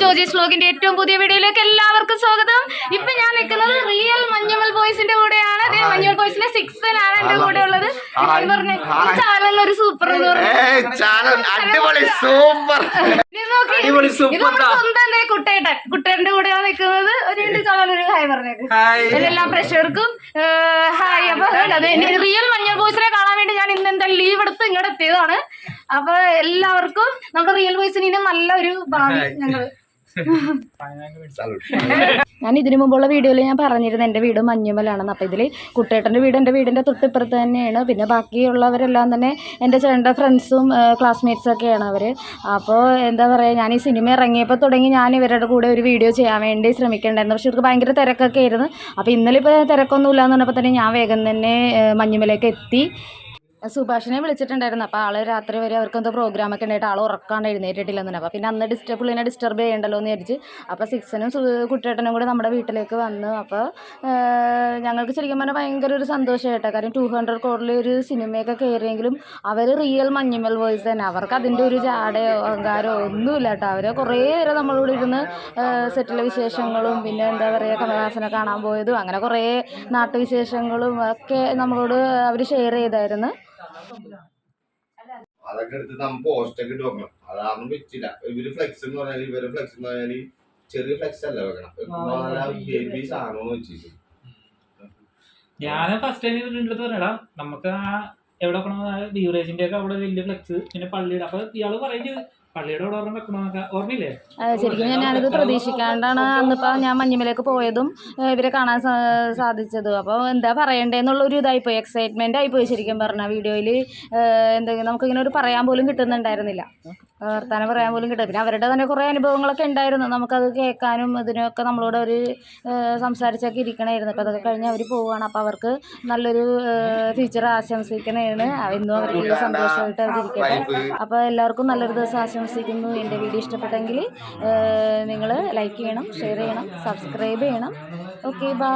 ജോജീസ് വ്ലോഗിന്റെ ഏറ്റവും പുതിയ വീഡിയോയിലേക്ക് എല്ലാവർക്കും സ്വാഗതം. ഇപ്പൊ ഞാൻ നിൽക്കുന്നത് റിയൽ മഞ്ഞമൽ ബോയ്സിന്റെ കൂടെയാണ്. ദേ മഞ്ഞമ്മൽ ബോയ്സിന്റെ സിക്സ് ആണ് എന്റെ കൂടെ ഉള്ളത്. ഞാൻ പറഞ്ഞു ഈ ചാനൽ ഒരു സൂപ്പർ എന്ന് പറഞ്ഞു. ചാനൽ അടിപൊളി സൂപ്പർ. അടിപൊളി സൂപ്പർ സ്വന്തം കുട്ടേട്ടൻ. കുട്ടേട്ടന്റെ കൂടെയാണ് നിൽക്കുന്നത്. ഒരു രണ്ട് ചാനൽ ഒരു ഹായ് പറഞ്ഞേക്ക്. എല്ലാ പ്രഷർക്കും ഹായ്. അപ്പൊ അതെ റിയൽ മഞ്ഞൾ ബോയ്സിനെ കാണാൻ വേണ്ടി ഞാൻ ഇന്ന് എന്താ ലീവ് എടുത്ത് ഇങ്ങോട്ട് എത്തിയതാണ്. അപ്പൊ എല്ലാവർക്കും നമ്മുടെ റിയൽ ബോയ്സിന് ഇനി നല്ലൊരു ഭാവി ഞങ്ങൾ ഞാൻ ഇതിനു മുമ്പുള്ള വീഡിയോയിൽ ഞാൻ പറഞ്ഞിരുന്നു എന്റെ വീട് മഞ്ഞുമലാണെന്ന് അപ്പോൾ ഇതിൽ കുട്ടേട്ടന്റെ വീട് എന്റെ വീടിന്റെ തൊട്ടിപ്പുറത്ത് തന്നെയാണ്. പിന്നെ ബാക്കിയുള്ളവരെല്ലാം തന്നെ എന്റെ ചേട്ടന്റെ ഫ്രണ്ട്സും ക്ലാസ്മേറ്റ്സും ഒക്കെയാണ് അവർ അപ്പോൾ എന്താ പറയുക ഞാൻ ഈ സിനിമ ഇറങ്ങിയപ്പോൾ തുടങ്ങി ഞാൻ ഇവരുടെ കൂടെ ഒരു വീഡിയോ ചെയ്യാൻ വേണ്ടി ശ്രമിക്കേണ്ടായിരുന്നു. പക്ഷെ ഇവർക്ക് ഭയങ്കര തിരക്കൊക്കെ ആയിരുന്നു. അപ്പോൾ ഇന്നലെ ഇപ്പോൾ തിരക്കൊന്നുമില്ല എന്ന് പറഞ്ഞപ്പോൾ തന്നെ ഞാൻ വേഗം തന്നെ മഞ്ഞുമലേക്ക് എത്തി. സുഭാഷിനെ വിളിച്ചിട്ടുണ്ടായിരുന്നു. അപ്പോൾ ആളെ രാത്രി വരെ അവർക്ക് എന്തോ പ്രോഗ്രാം ഒക്കെ ഉണ്ടായിട്ട് ആൾ ഉറക്കാണ്ട് എഴുന്നേറ്റിട്ടില്ലെന്നു അപ്പോൾ പിന്നെ അന്ന് ഡിസ്റ്റർബ് പുള്ളിനെ ഡിസ്റ്റർബ് ചെയ്യണ്ടല്ലോ എന്ന് വിചാരിച്ച് അപ്പോൾ സിക്സനും കുട്ടിയേട്ടനും കൂടെ നമ്മുടെ വീട്ടിലേക്ക് വന്നു അപ്പോൾ ഞങ്ങൾക്ക് ശരിക്കും പറഞ്ഞാൽ ഭയങ്കര ഒരു സന്തോഷമായിട്ടോ കാരണം ടു ഹൺഡ്രഡ് കോറിൽ ഒരു സിനിമയൊക്കെ കയറിയെങ്കിലും അവർ റിയൽ മഞ്ഞുമൽ വോയിസ് തന്നെ. അവർക്ക് അതിന്റെ ഒരു ജാടയോ അഹങ്കാരോ ഒന്നുമില്ല കേട്ടോ. അവർ കുറേ നേരം നമ്മളോട് ഇരുന്ന് സെറ്റിലെ വിശേഷങ്ങളും പിന്നെ എന്താ പറയുക കമലഹാസനെ കാണാൻ പോയതും അങ്ങനെ കുറേ നാട്ടുവിശേഷങ്ങളും ഒക്കെ നമ്മളോട് അവർ ഷെയർ ചെയ്തായിരുന്നു. അതൊക്കെ എടുത്ത് നമ്മ പോസ്റ്റ് ഒക്കെ ഇട്ട് വെക്കണം. അതാണ് വെച്ചില്ല. ഇവർ ഫ്ലെക്സ് എന്ന് പറഞ്ഞാൽ ഇവർ ഫ്ലെക്സ് എന്ന് പറഞ്ഞാൽ ചെറിയ ഫ്ലെക്സ് അല്ല വെക്കണം. ബേബി സാധനം വെച്ചിട്ട്. ഞാൻ ഫസ്റ്റ് ടൈം അടുത്ത് പറഞ്ഞടാ നമുക്ക് ആ എവിടെ വെക്കണം ബീവറേജിന്റെ ഒക്കെ അവിടെ വലിയ ഫ്ലെക്സ് പിന്നെ പള്ളിയുടെ. അപ്പൊ ഇയാൾ പറയും ശരിക്കും ഞാൻ ഞാനത് പ്രതീക്ഷിക്കാണ്ടാണ് അന്നിപ്പോൾ ഞാൻ മഞ്ഞുമലേക്ക് പോയതും ഇവരെ കാണാൻ സാധിച്ചതും. അപ്പോൾ എന്താ പോയി എക്സൈറ്റ്മെന്റ് ആയി പോയി ശരിക്കും പറഞ്ഞാൽ വീഡിയോയിൽ എന്തെങ്കിലും നമുക്കിങ്ങനെ ഒരു പറയാൻ പോലും കിട്ടുന്നുണ്ടായിരുന്നില്ല. വർത്താനം പറയാൻ പോലും കിട്ടും പിന്നെ അവരുടെ തന്നെ കുറേ അനുഭവങ്ങളൊക്കെ ഉണ്ടായിരുന്നു. നമുക്കത് കേൾക്കാനും ഇതിനൊക്കെ നമ്മളോട് അവർ സംസാരിച്ചൊക്കെ ഇരിക്കണമായിരുന്നു അപ്പോൾ അതൊക്കെ കഴിഞ്ഞ് അവർ പോവുകയാണ്. അപ്പോൾ അവർക്ക് നല്ലൊരു ഫ്യൂച്ചർ ആശംസിക്കണേന്ന്. ഇന്നും അവർക്ക് സന്തോഷമായിട്ട് അവരിരിക്കട്ടെ. അപ്പോൾ എല്ലാവർക്കും നല്ലൊരു ദിവസം ആശംസിക്കുന്നു എന്റെ വീഡിയോ ഇഷ്ടപ്പെട്ടെങ്കിൽ നിങ്ങൾ ലൈക്ക് ചെയ്യണം ഷെയർ ചെയ്യണം സബ്സ്ക്രൈബ് ചെയ്യണം. Okay bye